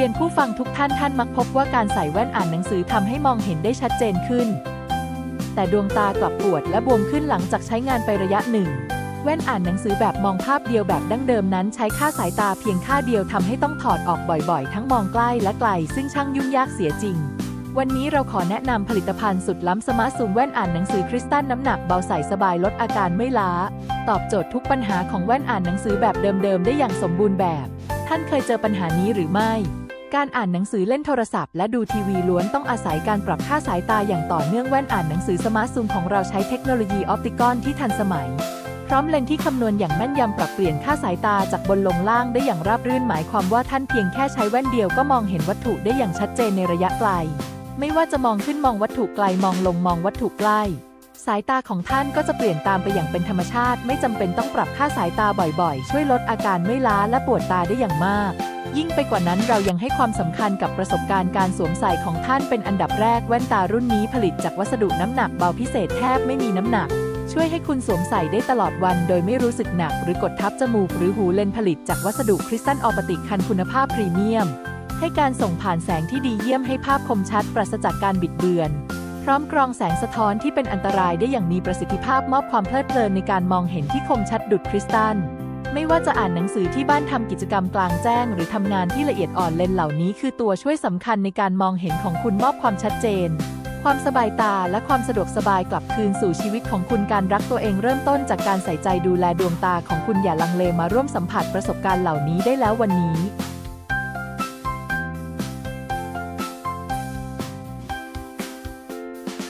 รียนผู้ฟังทุกท่านท่านมักพบว่าการใส่แว่นอ่านหนังสือทำให้มองเห็นได้ชัดเจนขึ้น แต่ดวงตากลับปวดและบวมขึ้นหลังจากใช้งานไประยะหนึ่ง แว่นอ่านหนังสือแบบมองภาพเดียวแบบดั้งเดิมนั้น ใช้ค่าสายตาเพียงค่าเดียวทำให้ต้องถอดออกบ่อยๆ ทั้งมองใกล้และไกล ซึ่งช่างยุ่งยากเสียจริงวันนี้เราขอแนะนำผลิตภัณฑ์สุดล้ำสมาร์ทซูมแว่นอ่านหนังสือคริสตัลน้ำหนักเบาใส่สบายลดอาการไม่ล้า ตอบโจทย์ทุกปัญหาของแว่นอ่านหนังสือแบบเดิมๆ ได้อย่างสมบูรณ์แบบ ท่านเคยเจอปัญหานี้หรือไม่ การอ่านหนังสือเล่นโทรศัพท์และดูทีวีล้วนต้องอาศัยการปรับค่าสายตาอย่างต่อเนื่องแว่นอ่านหนังสือสมาร์ทซูมของเราใช้เทคโนโลยีออปติกอนที่ทันสมัย พร้อมเลนส์ที่คำนวณอย่างแม่นยำปรับเปลี่ยนค่าสายตาจากบนลงล่างได้อย่างราบรื่นหมายความว่าท่านเพียงแค่ใช้แว่นเดียวก็มองเห็นวัตถุได้อย่างชัดเจนในระยะไกล ไม่ว่าจะมองขึ้นมองวัตถุไกลมองลงมองวัตถุใกล้ สายตาของท่านก็จะเปลี่ยนตามไปอย่างเป็นธรรมชาติ ไม่จำเป็นต้องปรับค่าสายตาบ่อยๆ ช่วยลดอาการไม่ล้าและปวดตาได้อย่างมาก ยิ่งไปกว่านั้นเรายังให้ความสำคัญกับประสบการณ์การสวมใส่ของท่านเป็นอันดับแรกแว่นตารุ่นนี้ผลิตจากวัสดุน้ำหนักเบาพิเศษแทบไม่มีน้ำหนัก ช่วยให้คุณสวมใส่ได้ตลอดวัน โดยไม่รู้สึกหนัก หรือกดทับจมูกหรือหูเลนผลิตจากวัสดุคริสตัลออปติกคันคุณภาพพรีเมียม ให้การส่งผ่านแสงที่ดีเยี่ยมให้ภาพคมชัดปราศจากการบิดเบือน พร้อมกรองแสงสะท้อนที่เป็นอันตรายได้อย่างมีประสิทธิภาพมอบความเพลิดเพลินในการมองเห็นที่คมชัดดุดคริสตัล ไม่ว่าจะอ่านหนังสือที่บ้านทำกิจกรรมกลางแจ้ง หรือทำงานที่ละเอียดอ่อนเลนเหล่านี้คือตัวช่วยสำคัญในการมองเห็นของคุณมอบความชัดเจน ความสบายตาและความสะดวกสบายกลับคืนสู่ชีวิตของคุณการรักตัวเองเริ่มต้นจากการใส่ใจดูแลดวงตาของคุณอย่าลังเลมาร่วมสัมผัสประสบการณ์เหล่านี้ได้แล้ววันนี้